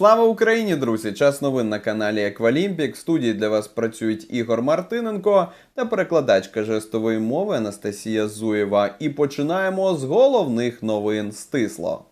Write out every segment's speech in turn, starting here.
Слава Україні, друзі! Час новин на каналі Еквалімпік. В студії для вас працюють Ігор Мартиненко та перекладачка жестової мови Анастасія Зуєва. І починаємо з головних новин стисло.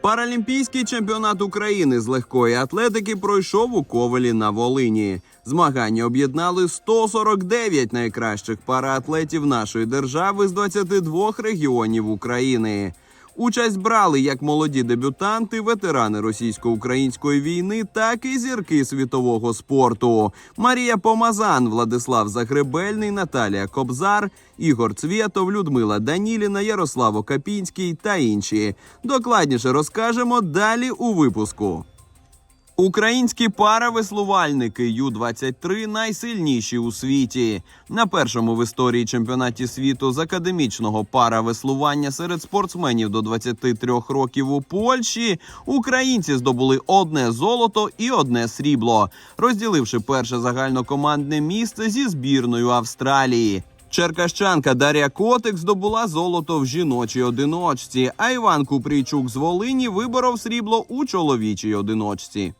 Паралімпійський чемпіонат України з легкої атлетики пройшов у Ковелі на Волині. Змагання об'єднали 149 найкращих параатлетів нашої держави з 22 регіонів України. Участь брали як молоді дебютанти, ветерани російсько-української війни, так і зірки світового спорту. Марія Помазан, Владислав Загребельний, Наталія Кобзар, Ігор Цвєтов, Людмила Даніліна, Ярослав Окапінський та інші. Докладніше розкажемо далі у випуску. Українські паравеслувальники Ю-23 найсильніші у світі. На першому в історії чемпіонаті світу з академічного паравеслування серед спортсменів до 23 років у Польщі українці здобули одне золото і одне срібло, розділивши перше загальнокомандне місце зі збірною Австралії. Черкащанка Дар'я Котик здобула золото в жіночій одиночці, а Іван Купрійчук з Волині виборов срібло у чоловічій одиночці.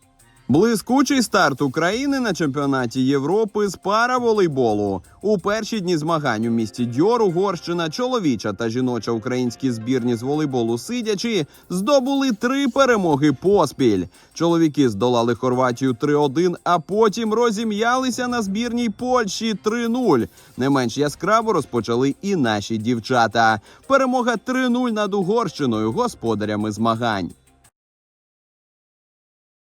Блискучий старт України на чемпіонаті Європи з параволейболу. У перші дні змагань у місті Дьор Угорщина, чоловіча та жіноча українські збірні з волейболу сидячі здобули три перемоги поспіль. Чоловіки здолали Хорватію 3-1, а потім розім'ялися на збірній Польщі 3-0. Не менш яскраво розпочали і наші дівчата. Перемога 3-0 над Угорщиною, господарями змагань.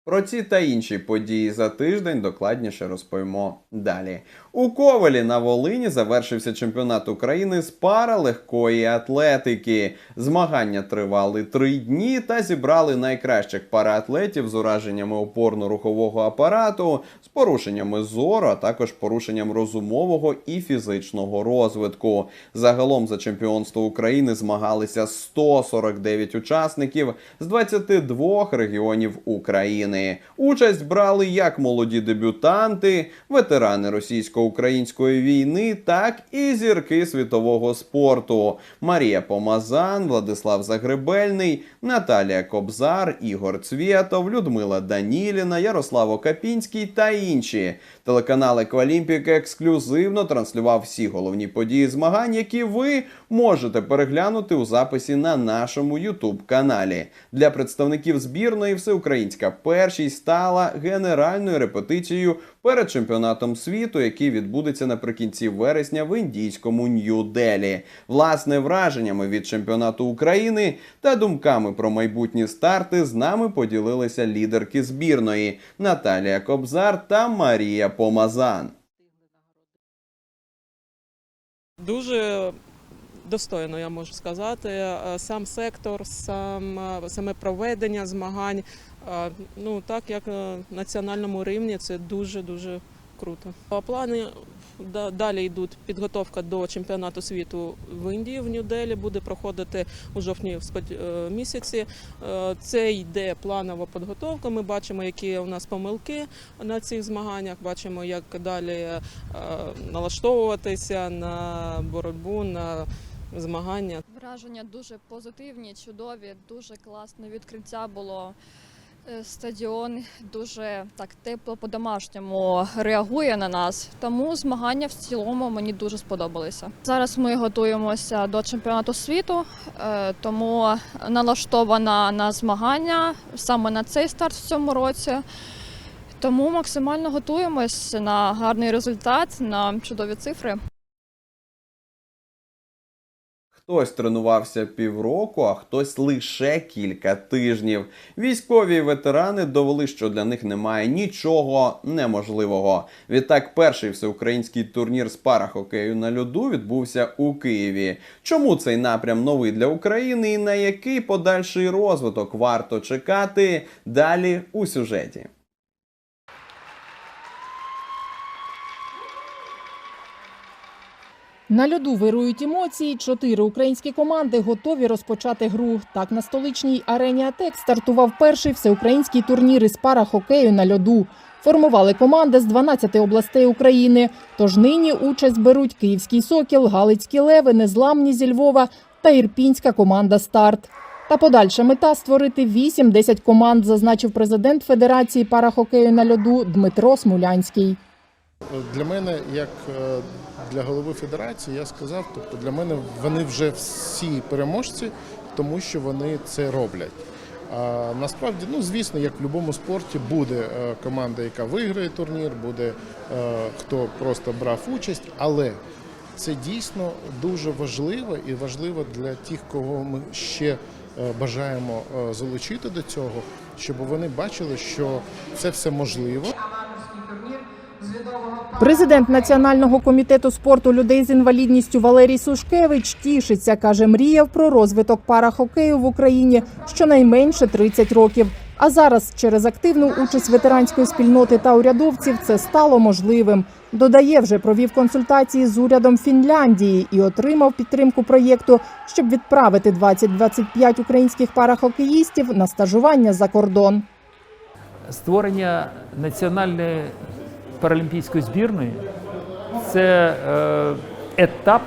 Про ці та інші події за тиждень докладніше розповімо далі. У Ковалі на Волині завершився чемпіонат України з паралегкої атлетики. Змагання тривали три дні та зібрали найкращих параатлетів з ураженнями опорно-рухового апарату, з порушеннями зору, а також порушенням розумового і фізичного розвитку. Загалом за чемпіонство України змагалися 149 учасників з 22 регіонів України. Участь брали як молоді дебютанти, ветерани російсько-української війни, так і зірки світового спорту: Марія Помазан, Владислав Загребельний, Наталія Кобзар, Ігор Цвєтов, Людмила Даніліна, Ярослав Окапінський та інші. Телеканал Еквалімпік ексклюзивно транслював всі головні події змагань, які ви можете переглянути у записі на нашому youtube каналі. Для представників збірної всеукраїнська першість стала генеральною репетицією перед чемпіонатом світу, який відбудеться наприкінці вересня в індійському Нью-Делі. Власне враженнями від чемпіонату України та думками про майбутні старти з нами поділилися лідерки збірної Наталія Кобзар та Марія Помазан. Дуже достойно, я можу сказати. Сам сектор, сам, саме проведення змагань. Е, Ну так як на національному рівні це дуже дуже круто. А плани да- далі йдуть підготовка до чемпіонату світу в Індії в Нью-Делі буде проходити у жовтні спод- е, місяці. Е, Це йде планова підготовка. Ми бачимо, які у нас помилки на цих змаганнях. Бачимо, як далі е, налаштовуватися на боротьбу, на змагання. Враження дуже позитивні, чудові, дуже класне відкриття було. Е, Стадіон дуже так тепло по-домашньому реагує на нас. Тому змагання в цілому мені дуже сподобалися. Зараз ми готуємося до чемпіонату світу, е, тому налаштована на змагання саме на цей старт в цьому році. Тому максимально готуємось на гарний результат, на чудові цифри. Хтось тренувався півроку, а хтось лише кілька тижнів. Військові ветерани довели, що для них немає нічого неможливого. Відтак, перший всеукраїнський турнір з парахокею на льоду відбувся у Києві. Чому цей напрям новий для України і на який подальший розвиток варто чекати? Далі у сюжеті. На льоду вирують емоції. Чотири українські команди готові розпочати гру. Так на столичній арені АТЕК стартував перший всеукраїнський турнір із парахокею на льоду. Формували команди з 12 областей України. Тож нині участь беруть Київський Сокіл, Галицькі Леви, Незламні зі Львова та ірпінська команда Старт. Та подальша мета створити 8-10 команд, зазначив президент Федерації парахокею на льоду Дмитро Смулянський. Для мене, як е, для голови федерації, я сказав, тобто для мене вони вже всі переможці, тому що вони це роблять. А насправді, ну звісно, як в будь-якому спорті, буде е, команда, яка виграє турнір, буде е, хто просто брав участь, але це дійсно дуже важливо і важливо для тих, кого ми ще бажаємо залучити до цього, щоб вони бачили, що це все можливо. Президент Національного комітету спорту людей з інвалідністю Валерій Сушкевич тішиться, каже, мріяв про розвиток парахокею в Україні щонайменше 30 років. А зараз через активну участь ветеранської спільноти та урядовців це стало можливим. Додає, вже провів консультації з урядом Фінляндії і отримав підтримку проєкту, щоб відправити 20-25 українських парахокеїстів на стажування за кордон. Створення національної паралімпійської збірної це е, етап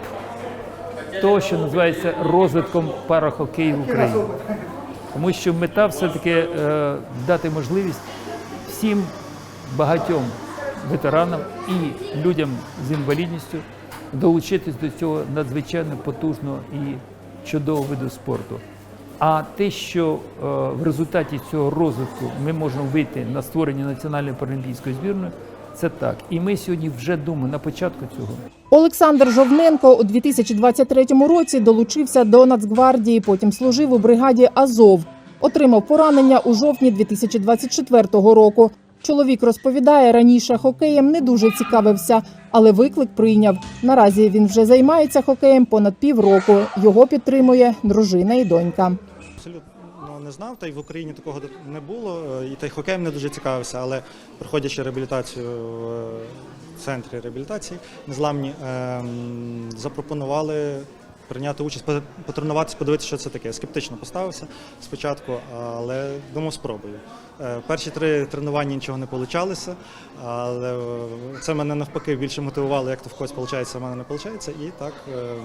того, що називається розвитком парахокею в Україні. Тому що мета все-таки е, дати можливість всім багатьом ветеранам і людям з інвалідністю долучитись до цього надзвичайно потужного і чудового виду спорту. А те, що е, в результаті цього розвитку ми можемо вийти на створення національної паралімпійської збірної, це так. І ми сьогодні вже думаємо на початку цього. Олександр Жовненко у 2023 році долучився до Нацгвардії, потім служив у бригаді Азов. Отримав поранення у жовтні 2024 року. Чоловік розповідає, раніше хокеєм не дуже цікавився, але виклик прийняв. Наразі він вже займається хокеєм понад півроку. Його підтримує дружина і донька. Не знав, та й в Україні такого не було. е, І та й хокеєм не дуже цікавився, але проходячи реабілітацію в центрі реабілітації незламні, ем, запропонували прийняти участь, потренуватися, подивитися, що це таке. Скептично поставився спочатку, але думав, спробую. Е, Перші три тренування нічого не вийшло, але е, це мене навпаки більше мотивувало, як то в когось виходить, а в мене не виходить. І так ем,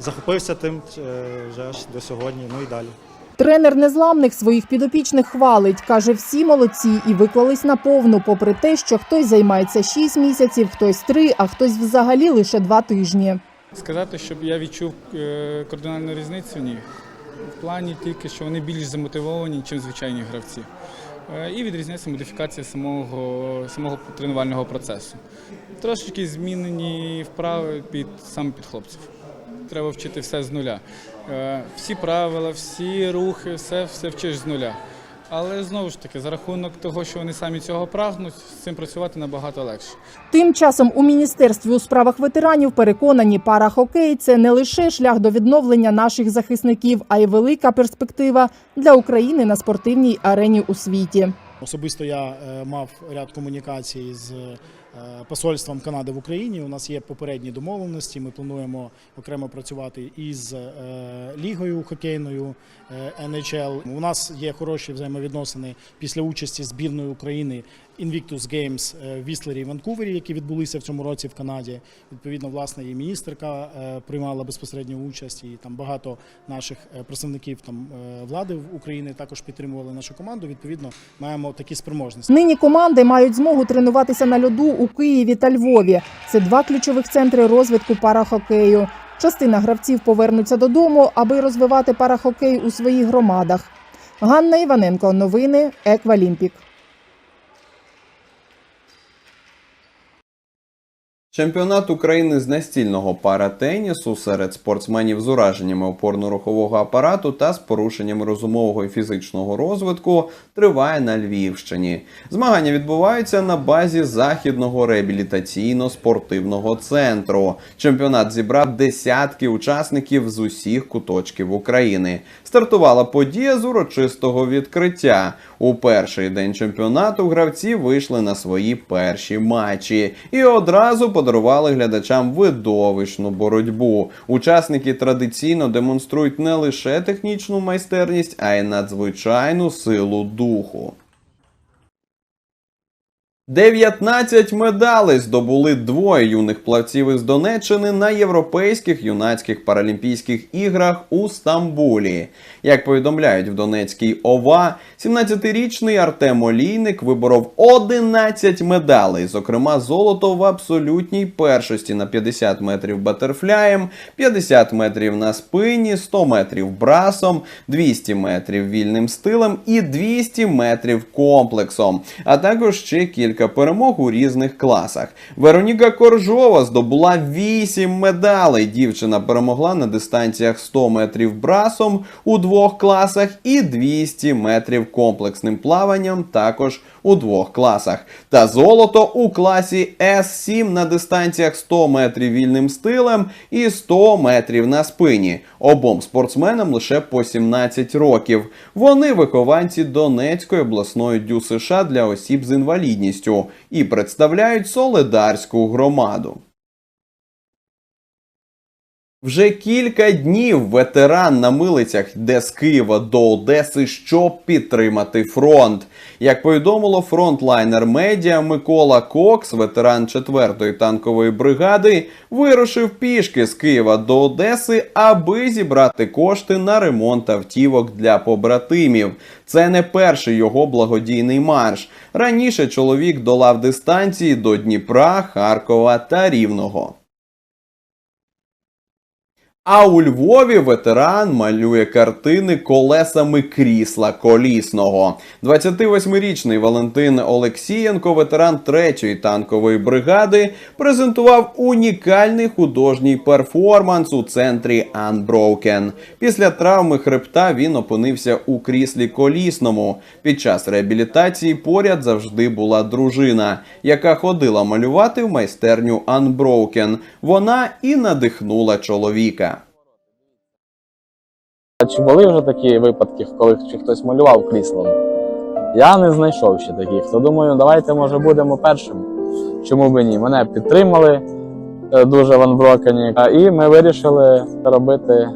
захопився тим е, вже аж до сьогодні, ну і далі. Тренер незламних своїх підопічних хвалить. Каже, всі молодці і виклались на повну, попри те, що хтось займається 6 місяців, хтось 3, а хтось взагалі лише 2 тижні. Сказати, щоб я відчув е, кардинальну різницю, ні. В плані тільки, що вони більш замотивовані, ніж звичайні гравці. Е, І відрізняється модифікація самого, самого тренувального процесу. Трошечки змінені вправи під саме під хлопців. Треба вчити все з нуля. Е, Всі правила, всі рухи, все, все вчиш з нуля. Але знову ж таки, за рахунок того, що вони самі цього прагнуть, з цим працювати набагато легше. Тим часом у міністерстві у справах ветеранів переконані, парахокей це не лише шлях до відновлення наших захисників, а й велика перспектива для України на спортивній арені у світі. Особисто я е, мав ряд комунікацій з посольством Канади в Україні. У нас є попередні домовленості. Ми плануємо окремо працювати із е, лігою хокейною е, NHL. У нас є хороші взаємовідносини після участі збірної України Invictus Games е, в Віслері і Ванкувері, які відбулися в цьому році в Канаді. Відповідно, власне, і міністерка е, приймала безпосередню участь, і там багато наших е, представників там влади України також підтримували нашу команду. Відповідно, маємо такі спроможності. Нині команди мають змогу тренуватися на льоду у Києві та Львові. Це два ключових центри розвитку парахокею. Частина гравців повернуться додому, аби розвивати парахокей у своїх громадах. Ганна Іваненко, новини Еквалімпік. Чемпіонат України з настільного паратенісу серед спортсменів з ураженнями опорно-рухового апарату та з порушенням розумового і фізичного розвитку триває на Львівщині. Змагання відбуваються на базі західного реабілітаційно-спортивного центру. Чемпіонат зібрав десятки учасників з усіх куточків України. Стартувала подія з урочистого відкриття. У перший день чемпіонату гравці вийшли на свої перші матчі і одразу подарували глядачам видовищну боротьбу. Учасники традиційно демонструють не лише технічну майстерність, а й надзвичайну силу духу. 19 медалей здобули двоє юних плавців із Донеччини на європейських юнацьких паралімпійських іграх у Стамбулі. Як повідомляють в Донецькій ОВА, 17-річний Артем Олійник виборов 11 медалей, зокрема золото в абсолютній першості на 50 метрів батерфляєм, 50 метрів на спині, 100 метрів брасом, 200 метрів вільним стилем і 200 метрів комплексом, а також ще кілька перемог у різних класах. Вероніка Коржова здобула 8 медалей. Дівчина перемогла на дистанціях 100 метрів брасом у двох класах і 200 метрів комплексним плаванням також у двох класах. Та золото у класі С7 на дистанціях 100 метрів вільним стилем і 100 метрів на спині. Обом спортсменам лише по 17 років. Вони вихованці Донецької обласної дю США для осіб з інвалідністю і представляють солидарську громаду. Вже кілька днів ветеран на милицях йде з Києва до Одеси, щоб підтримати фронт. Як повідомило фронтлайнер медіа Микола Кокс, ветеран 4-ї танкової бригади, вирушив пішки з Києва до Одеси, аби зібрати кошти на ремонт автівок для побратимів. Це не перший його благодійний марш. Раніше чоловік долав дистанції до Дніпра, Харкова та Рівного. А у Львові ветеран малює картини колесами крісла колісного. 28-річний Валентин Олексієнко, ветеран 3-ї танкової бригади, презентував унікальний художній перформанс у центрі Unbroken. Після травми хребта він опинився у кріслі колісному. Під час реабілітації поряд завжди була дружина, яка ходила малювати в майстерню Unbroken. Вона і надихнула чоловіка. А Чи були вже такі випадки, коли чи хтось малював кріслом? Я не знайшов ще таких. То думаю, давайте, може, будемо першим. Чому б ні? Мене підтримали е, дуже в Анброкені, і ми вирішили робити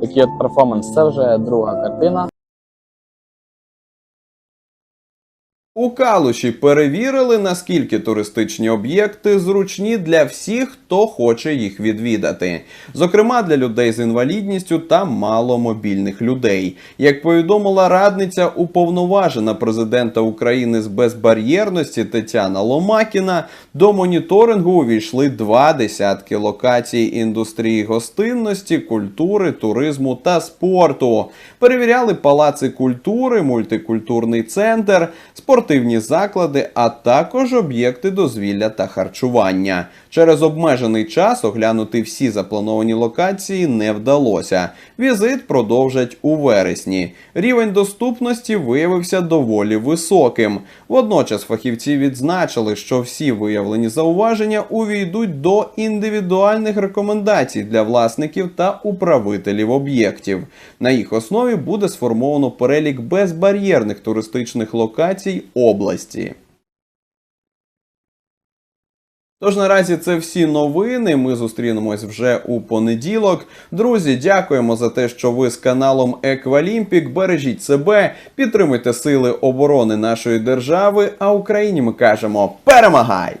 такий от перформанс. Це вже друга картина. У Калуші перевірили, наскільки туристичні об'єкти зручні для всіх, хто хоче їх відвідати, зокрема для людей з інвалідністю та маломобільних людей. Як повідомила радниця уповноважена президента України з безбар'єрності Тетяна Ломакіна, до моніторингу увійшли два десятки локацій індустрії гостинності, культури, туризму та спорту. Перевіряли палаци культури, мультикультурний центр, спортивні заклади, а також об'єкти дозвілля та харчування. Через обмежений час оглянути всі заплановані локації не вдалося. Візит продовжать у вересні. Рівень доступності виявився доволі високим. Водночас фахівці відзначили, що всі виявлені зауваження увійдуть до індивідуальних рекомендацій для власників та управителів об'єктів. На їх основі буде сформовано перелік безбар'єрних туристичних локацій області. Тож наразі це всі новини. Ми зустрінемось вже у понеділок. Друзі, дякуємо за те, що ви з каналом Еквалімпік. Бережіть себе, підтримуйте сили оборони нашої держави. А Україні ми кажемо перемагай!